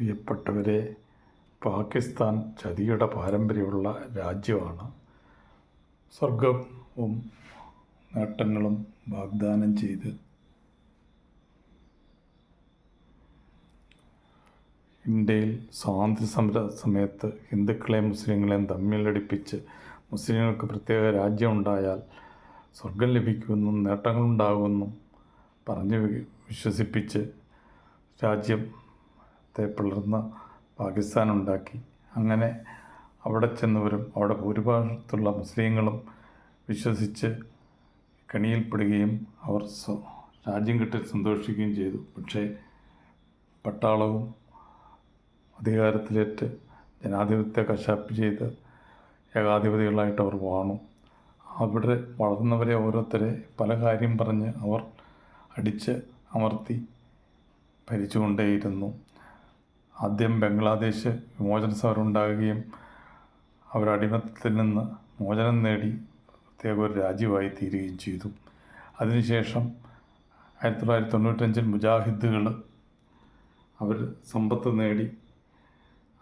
പ്രിയപ്പെട്ടവരെ പാകിസ്ഥാൻ ചതിയുടെ പാരമ്പര്യമുള്ള രാജ്യമാണ്. സ്വർഗവും നേട്ടങ്ങളും വാഗ്ദാനം ചെയ്ത് ഇന്ത്യയിൽ സ്വാതന്ത്ര്യ സമര സമയത്ത് ഹിന്ദുക്കളെയും മുസ്ലിങ്ങളെയും തമ്മിലടിപ്പിച്ച് മുസ്ലിങ്ങൾക്ക് പ്രത്യേക രാജ്യം ഉണ്ടായാൽ സ്വർഗം ലഭിക്കുമെന്നും നേട്ടങ്ങളുണ്ടാകുമെന്നും പറഞ്ഞ് വിശ്വസിപ്പിച്ച് വിശ്വസിപ്പിച്ച് രാജ്യത്തെ പിളർന്ന പാകിസ്ഥാൻ ഉണ്ടാക്കി അങ്ങനെ അവിടെ ചെന്നവരും അവിടെ ഭൂരിഭാഗത്തുള്ള മുസ്ലിങ്ങളും വിശ്വസിച്ച് കെണിയിൽപ്പെടുകയും അവർ രാജ്യം കിട്ടി സന്തോഷിക്കുകയും ചെയ്തു. പക്ഷേ പട്ടാളവും അധികാരത്തിലേറ്റ് ജനാധിപത്യ കശാപ്പ് ചെയ്ത് ഏകാധിപതികളായിട്ട് അവർ വാണു. അവിടെ വളർന്നവരെ ഓരോരുത്തരെ പല കാര്യം പറഞ്ഞ് അവർ അടിച്ച് അമർത്തി ഭരിച്ചുകൊണ്ടേയിരുന്നു. ആദ്യം ബംഗ്ലാദേശ് വിമോചന സമരം ഉണ്ടാകുകയും അവർ അടിമത്തത്തിൽ നിന്ന് മോചനം നേടി പ്രത്യേക ഒരു രാജ്യമായി തീരുകയും ചെയ്തു. അതിനുശേഷം ആയിരത്തി തൊള്ളായിരത്തി തൊണ്ണൂറ്റഞ്ചിൽ മുജാഹിദുകൾ അവർ സമ്പത്ത് നേടി.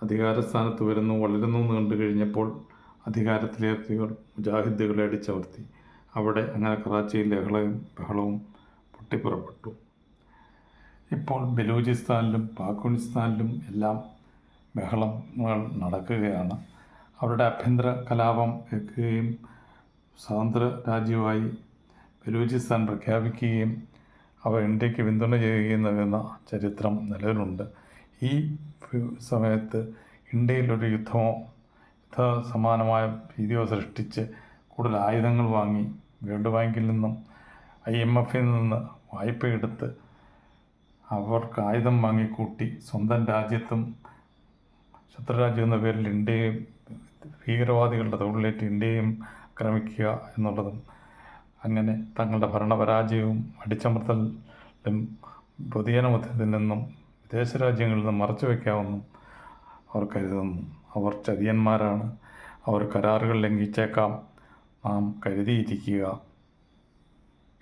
അധികാരസ്ഥാനത്ത് വരുന്നു വളരുന്നു എന്ന് കണ്ടു കഴിഞ്ഞപ്പോൾ അധികാരത്തിലേക്ക് മുജാഹിദുകളെ അടിച്ചമർത്തി. അവിടെ അങ്ങനെ കറാച്ചിയിൽ ലഹളയും ബഹളവും പൊട്ടിപ്പുറപ്പെട്ടു. ഇപ്പോൾ ബലൂചിസ്ഥാനിലും പാകിസ്ഥാനിലും എല്ലാം ബഹളങ്ങൾ നടക്കുകയാണ്. അവരുടെ ആഭ്യന്തര കലാപം വെക്കുകയും സ്വതന്ത്ര രാജ്യമായി ബലൂചിസ്ഥാൻ പ്രഖ്യാപിക്കുകയും അവ ഇന്ത്യയ്ക്ക് പിന്തുണ ചെയ്യുകയും നൽകുന്ന ചരിത്രം നിലവിലുണ്ട്. ഈ സമയത്ത് ഇന്ത്യയിലൊരു യുദ്ധമോ യുദ്ധ സമാനമായ രീതിയോ സൃഷ്ടിച്ച് കൂടുതൽ ആയുധങ്ങൾ വാങ്ങി വേൾഡ് ബാങ്കിൽ നിന്നും ഐ എം എഫിൽ നിന്ന് വായ്പയെടുത്ത് അവർക്ക് ആയുധം വാങ്ങിക്കൂട്ടി സ്വന്തം രാജ്യത്തും ശത്രുരാജ്യം എന്ന പേരിൽ ഇന്ത്യയും ഭീകരവാദികളുടെ തൊഴിലേറ്റ് ഇന്ത്യയും ആക്രമിക്കുക എന്നുള്ളതും അങ്ങനെ തങ്ങളുടെ ഭരണപരാജയവും അടിച്ചമർത്തലും പൊതുജനമധ്യത്തിൽ നിന്നും വിദേശ രാജ്യങ്ങളിൽ നിന്നും മറച്ചു വയ്ക്കാമെന്നും അവർ കരുതുന്നു. അവർ ചതിയന്മാരാണ്. അവർ കരാറുകൾ ലംഘിച്ചേക്കാം. നാം കരുതിയിരിക്കുക.